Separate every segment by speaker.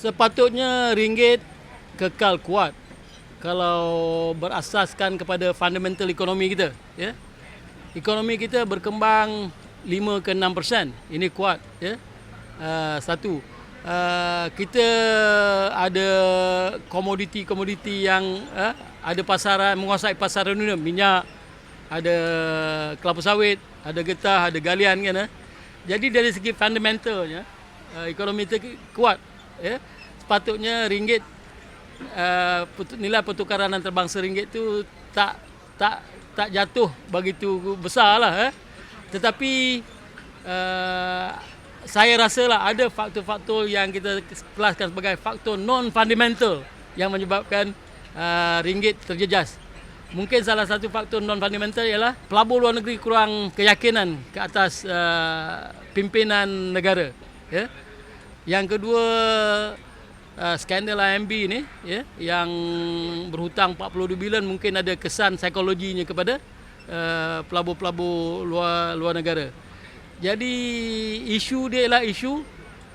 Speaker 1: Sepatutnya ringgit kekal kuat kalau berasaskan kepada fundamental ekonomi kita, ya. Ekonomi kita berkembang 5 ke 6 persen, ini kuat, ya. Uh, satu, uh, kita ada komoditi-komoditi yang uh, ada pasaran menguasai pasaran dunia, minyak, ada kelapa sawit, ada getah, ada galian kan. Eh? Jadi dari segi fundamentalnya, uh, ekonomi kita kuat, ya sepatutnya ringgit uh, nilai pertukaran antarabangsa ringgit tu tak tak tak jatuh begitu besar lah eh. tetapi uh, saya rasa lah ada faktor-faktor yang kita kelaskan sebagai faktor non fundamental yang menyebabkan uh, ringgit terjejas mungkin salah satu faktor non fundamental ialah pelabur luar negeri kurang keyakinan ke atas uh, pimpinan negara ya yang kedua uh, skandal IMB ni ya yang berhutang 42 bilion mungkin ada kesan psikologinya kepada uh, pelabur-pelabur luar luar negara. Jadi isu dia ialah isu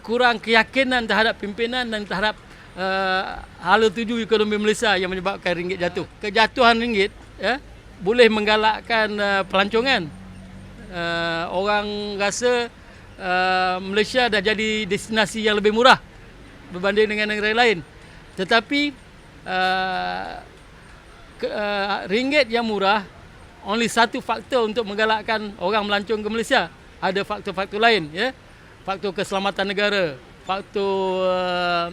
Speaker 1: kurang keyakinan terhadap pimpinan dan terhadap uh, hala tuju ekonomi Malaysia yang menyebabkan ringgit jatuh. Kejatuhan ringgit ya boleh menggalakkan uh, pelancongan. Uh, orang rasa uh, Malaysia dah jadi destinasi yang lebih murah berbanding dengan negara lain. Tetapi uh, ke, uh, ringgit yang murah only satu faktor untuk menggalakkan orang melancong ke Malaysia. Ada faktor-faktor lain ya. Faktor keselamatan negara, faktor uh,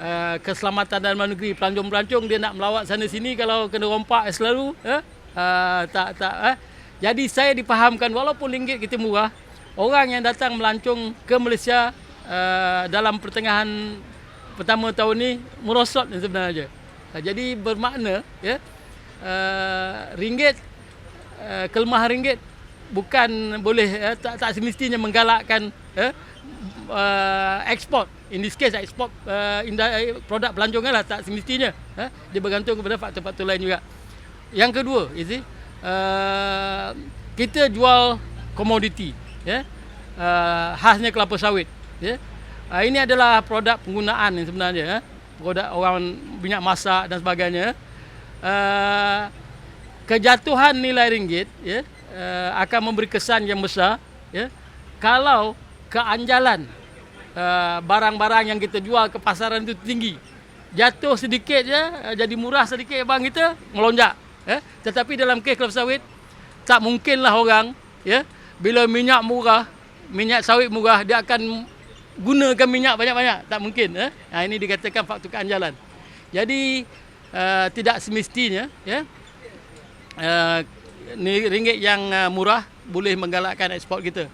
Speaker 1: uh, keselamatan dalam negeri, pelancong-pelancong dia nak melawat sana sini kalau kena rompak selalu ya. Uh, tak tak eh. Jadi saya dipahamkan walaupun ringgit kita murah, orang yang datang melancong ke Malaysia uh, dalam pertengahan pertama tahun ni merosot sebenarnya. Uh, jadi bermakna ya uh, ringgit uh, kelemahan ringgit bukan boleh uh, tak tak semestinya menggalakkan uh, uh, ekspor in this case ekspor uh, produk pelancongan lah tak semestinya uh, dia bergantung kepada faktor-faktor lain juga. Yang kedua, is uh, kita jual komoditi ya. Uh, khasnya kelapa sawit ya. Uh, ini adalah produk penggunaan yang sebenarnya ya. Produk orang minyak masak dan sebagainya. Uh, kejatuhan nilai ringgit ya uh, akan memberi kesan yang besar ya. Kalau keanjalan uh, barang-barang yang kita jual ke pasaran itu tinggi jatuh sedikit ya jadi murah sedikit bang kita melonjak ya. Tetapi dalam kes kelapa sawit tak mungkinlah orang ya bila minyak murah, minyak sawit murah, dia akan gunakan minyak banyak-banyak. Tak mungkin. Eh? Ha, ini dikatakan faktor keanjalan. Jadi, uh, tidak semestinya, ya, uh, ringgit yang uh, murah boleh menggalakkan ekspor kita.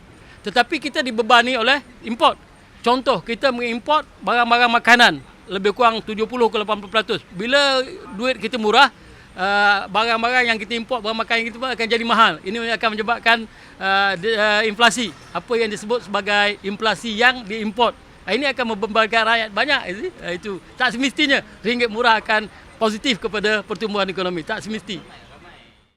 Speaker 1: Tetapi kita dibebani oleh import. Contoh, kita mengimport barang-barang makanan lebih kurang 70 ke 80%. Bila duit kita murah, Uh, barang-barang yang kita import, barang makanan kita akan jadi mahal. Ini akan menyebabkan uh, inflasi. Apa yang disebut sebagai inflasi yang diimport. Ini akan membebankan rakyat banyak. Itu tak semestinya ringgit murah akan positif kepada pertumbuhan ekonomi. Tak semestinya.